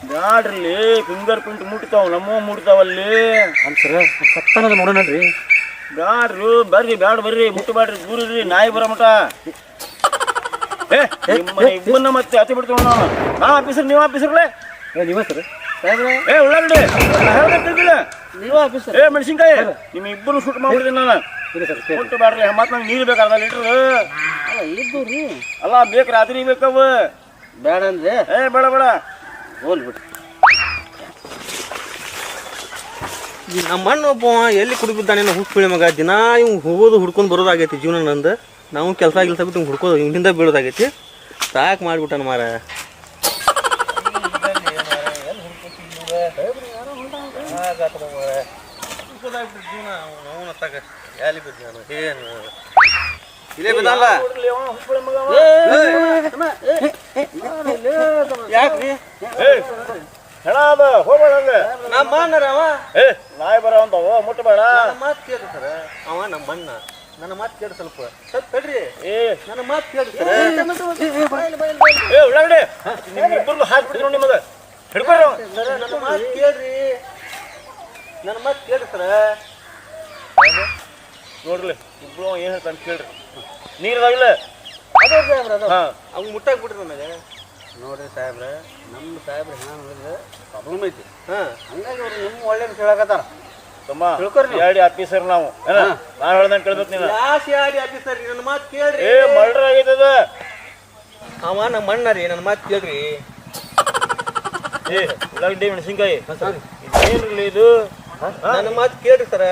ಗಾಡ್ರಲ್ಲಿ ಫಿಂಗರ್ ಪ್ರಿಂಟ್ ಮುಟ್ತಾವ ನಮ್ಮ ಮುಟ್ತಾವಲ್ಲಿ ಅಲ್ಲ ಸರ ಸತ್ತಾನ ಅದ ನೋಡೋಣಲ್ರಿ ಬ್ಯಾಡ್ರಿ ಬರ್ರಿ ಬ್ಯಾಡ ಬರ್ರಿ ಮುಟ್ಟು ಬ್ಯಾಡ್ರಿ ದೂರ ಇರ್ರಿ ನಾಯಿ ಬರೋ ಮಟ ಏ ನಿಮ್ಮನ್ನ ಮತ್ತೆ ಅತಿ ಬಿಡ್ತೀವಿ ನಾನು ನಾ ಆಫೀಸರ್ ನೀವು ಆಫೀಸರ್ಲೇ ಏ ನೀವ ಸರ್ ಏ ಉಳ್ಳಾಗಡ್ಡಿ. ನೀವು ಆಫೀಸರ್? ಏ ಮೆಣಸಿನ್ಕಾಯಿ. ನಿಮ್ಮ ಇಬ್ಬರು ಶೂಟ್ ಮಾಡ್ಬಿಡ್ತೀನಿ ನಾನು. ಮುಟ್ಟು ಬ್ಯಾಡ್ರಿ ಮತ್ತೆ ನಂಗೆ ನೀರು ಬೇಕಾದ ಅರ್ಧ ಲೀಟ್ರ್. ಅಲ್ಲ ಇದ್ದು ರೀ. ಅಲ್ಲ ಬೇಕು ರಾತ್ರಿ ಬೇಕವ. ಬೇಡ ಅಂದ್ರೆ ಏ ಬೇಡ ಬೇಡ. ಹೋಲ್ ಬಿಡ್ರಿ ನಮ್ಮ ಒಬ್ಬ ಎಲ್ಲಿ ಕುಡಿಬಿದ್ದಾನೆ ಹುಡುಕಿ ಮಗ ದಿನ ಇವ್ ಹೋಗೋದು ಹುಡ್ಕೊಂಡು ಬರೋದಾಗೈತಿ ಜೀವನ ನಂದು ನಾವು ಕೆಲಸ ಗಿಲ್ಸ ಬಿಟ್ಟು ಹುಡ್ಕೋದು ಹಿಂದಿಂದ ಬೀಳೋದಾಗೈತಿ ಸಾಕು ಮಾಡಿಬಿಟ್ಟಾನ ಮಾರ ಯಾಕ್ರಿ ಹೆಣ ಅದ ಹೋಗ್ಬೇಡ ಹಂಗೆ. ನಮ್ಮ ಅವ? ಏ ನಾಯಿ ಬರೋ ಅಂತ ಮುಟ್ಟಬೇಡ ನನ್ನ ಮಾತು ಕೇಳಿ ಸರ. ಅವ ನಮ್ಮ ಅಣ್ಣ. ನನ್ನ ಮಾತು ಕೇಳಿ ಸ್ವಲ್ಪ. ಸ್ವಲ್ಪ ತಡ್ರಿ ಏ. ನನ್ನ ಮಾತು ಕೇಳಿ ಸರ. ಏ. ಉಳ್ಳಾಗಡೆ ನಿಮ್ ಇಬ್ಬರು ಹಾಕ್ಬಿಡ್ತೀನಿ ನೋಡಿ ನಿಮಗೆ. ಹಿಡ್ಕೊರಿ. ನನ್ನ ಮಾತು ಕೇಳ್ರಿ. ನನ್ನ ಮಾತು ಕೇಳಿ ಸರ. ನೋಡ್ರಿ ಇಬ್ರು ಏನ್ ಹೇಳ್ತಾನೆ ಕೇಳ್ರಿ. ನೀರ್ ಅದಾವಿಲ್ಲ ಅದೇ ಅವ್ನು ಮುಟ್ಟಾಕ್ ನನಗೆ ನೋಡ್ರಿ ಸಾಹೇಬ್ರೆ ನಮ್ಮ ಸಾಹೇಬ್ರ ಹೇಳಿದ್ರೆ ನೋಡಿದ್ರೆ ಪ್ರಾಬ್ಲಮ್ ಐತಿ. ಹಾಂ. ಹಂಗಾಗಿ ಅವ್ರು ನಿಮ್ಮ ಒಳ್ಳೇದು ಕೇಳಕತ್ತಾರ. ತಮ್ಮ ಎರಡು ಆಫೀಸರ್ ನಾವು. ಏನ ನಾನು ಹೇಳ್ದಂಗೆ ಕೇಳ್ಬೇಕು ನೀನು. ಯಾಸ್ ಯಾರಿ ಆಫೀಸರ್ ನನ್ನ ಮಾತು ಕೇಳ್ರಿ. ಏ ಮರ್ಡರ್ ಆಗೈತದ ಅವ ನಮ್ಮ ಅಣ್ಣ ರೀ ನನ್ನ ಮಾತು ಕೇಳ್ರಿ. ಏ ಉಳ್ಳಾಗಡ್ಡಿ ಮೆಣಸಿನ್ಕಾಯಿ. ಏನ್ರಿ ಇದು? ನನ್ನ ಮಾತು ಕೇಳ್ರಿ ಸರ.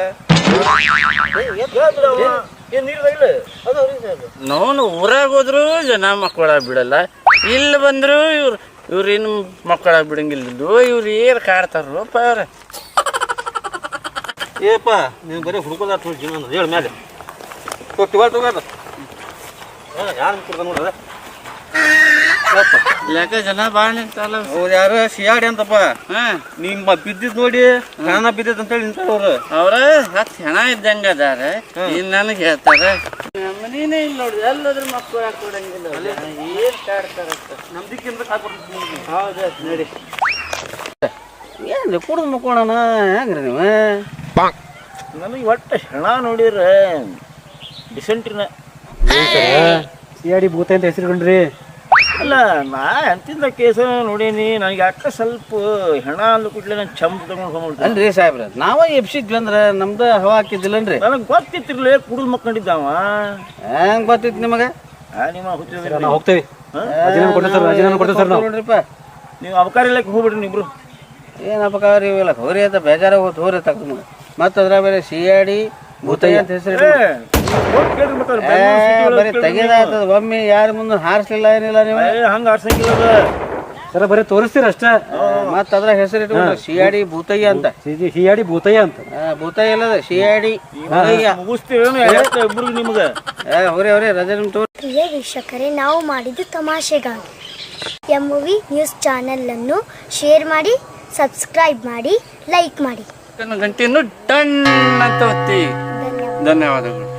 ಏನ್ ನೀರ್ ಅದಾವಿಲ್ಲ ಅದು ಸಾಹೇಬ್ರ ನೋನು ಊರಾಗ ಹೋದ್ರು ಜನ ಮಕ್ಕಳ ಬಿಡಲ್ಲ. ಇಲ್ಲಿ ಬಂದ್ರು ಇವ್ರು ಇವ್ರು ಏನು ಮಕ್ಕಳ ಬಿಡಂಗಿಲ್ಲ ಇವ್ರು ಏನು ಕಾಡ್ತಾರಪ್ಪ ಅವ್ರ. ಏಪ್ಪ, ನೀನು ಬರೀ ಹುಡುಕೋದಾಟ ಜೀವನ ಹೇಳ ಮೇಲೆ ಹಾಂ ಯಾರು ಕೊಡ್ತಾನೆ ನೋಡ್ರಿ ಯಾಕ ಜನ ಭಾಳ ನಿಂತಲ್ಲ? ಅವ್ರು ಯಾರು? ಸಿಯಾಡಿ ಅಂತಪ್ಪ. ಹಾಂ. ನಿಮ್ಮ ಬಿದ್ದಿದ್ ನೋಡಿ ಹಣ ಬಿದ್ದಿದ್ ಅಂತೇಳಿ ನಿಂತಾರ ಅವ್ರು. ಅವ್ರ ಹತ್ತು ಹೆಣ ಇದ್ದಂಗ ಅದಾರ. ಇನ್ ನನಗೆ ಹೇಳ್ತಾರೆ. ನಮ್ಮನೇನೇ ಇಲ್ಲ ನೋಡಿ ಎಲ್ಲಾದ್ರೂ ಮಕ್ಕಳು ಹಾಕೊಡಂಗಿಲ್ಲ ಏನು ಕಾಡ್ತಾರ ನಮ್ದಿಕ್ಕಿಂತ ಹಾಕ್ಬಿಡ್ತೀನಿ ಹೌದು ನೋಡಿ. ಏನ್ರಿ ಕುಡ್ದು ಮಕ್ಕೋಣ ಹೆಂಗ್ರಿ ನೀವು? ನನಗೆ ಒಟ್ಟು ಹೆಣ ನೋಡಿರ ಡಿಸೆಂಟ್ರಿನ. ಸಿ ಆರ್ ಡಿ ಭೂತ ಅಂತ ಹೆಸರುಗೊಂಡ್ರಿ ಅಲ್ಲ ನಾ ಎಂತಿಂದ ಕೇಸ ನೋಡೀನಿ ನನಗೆ ಅಕ್ಕ ಸ್ವಲ್ಪ ಹೆಣ ಅಂದ ಕೂಡಲೇ ನಾನು ಚಂಪ್ ತಗೊಂಡು ಹೋಗ್ಬಿಡ್ತೀನಿ. ಅಲ್ರಿ ಸಾಹೇಬ್ರ ನಾವ ಎಬ್ಸಿದ್ವಿ ಅಂದ್ರೆ ನಮ್ದು ಹವಾ ಹಾಕಿದ್ದಿಲ್ಲನ್ರಿ? ನನಗೆ ಗೊತ್ತಿತ್ತಿರ್ಲಿ ಕುಡಿದು ಮಕ್ಕಂಡಿದ್ದಾವ ಹೆಂಗ್ ಗೊತ್ತಿತ್ತು ನಿಮಗೆ? ಆ, ನಿಮ್ಮ ಹುಚ್ಚಿದ್ರಿ ನಾವು ಹೋಗ್ತೇವೆ. ರಾಜೀನಾಮೆ ಕೊಡ್ತೇವೆ ಸರ್ ರಾಜೀನಾಮೆ ಕೊಡ್ತೇವೆ ಸರ್ ನಾವು. ನೋಡ್ರಿಪ್ಪ. ನೀವು ಅಬಕಾರ ಇಲ್ಲಕ್ಕೆ ಹೋಗ್ಬಿಡ್ರಿ ನೀವಿಬ್ರು. ಏನಪ್ಪ ಇವೆಲ್ಲ ಹೋರಿ ಅಂತ ಬೇಜಾರ ಹೋಗ್ತು ಹೋರಿ ತಕ್ಕ ನಿಮಗೆ ಮತ್ತೆ ಅದ್ರ ಬೇರೆ ಸಿಯಾಡಿ ಬರೀ ತೆಗೆದಾಗ್ತದ ಒಮ್ಮೆ ಯಾರ ಮುಂದೆ ಹಾರಿಸ್ಲಿಲ್ಲ ಏನಿಲ್ಲ ನೀವು? ಹಂಗ ಆಡ್ಸಂಗಿಲ್ಲ ಅದು. ಸರ ಬರೀ ತೋರಿಸ್ತೀರ ಅಷ್ಟೇ? ಮತ್ತ ಅದ್ರ ಹೆಸರು ಇಟ್ಟು ಸಿಯಾಡಿ ಭೂತಯ್ಯ ಅಂತ. ಹಿ ಆರ್ ಭೂತಯ್ಯ ಅಂತ. ಭೂತಯ್ಯ ಅಲ್ಲದ? ಇಬ್ರು ನಿಮ್ಗೆ. ಏ ಹೋರಿ ಹೋರಿ ರಜೆ ನಿಮ್ ತೋರಿ. ಪ್ರಿಯ ವೀಕ್ಷಕರೇ ನಾವು ಮಾಡಿದ್ದು ತಮಾಷೆಗಾಗಿ. ಎಂ ವಿ ನ್ಯೂಸ್ ಅನ್ನು ಶೇರ್ ಮಾಡಿ ಸಬ್ಸ್ಕ್ರೈಬ್ ಮಾಡಿ ಲೈಕ್ ಮಾಡಿ. ಗಂಟೆಯನ್ನು ಟನ್ ಅಂತ ಒತ್ತಿ ಧನ್ಯವಾದಗಳು.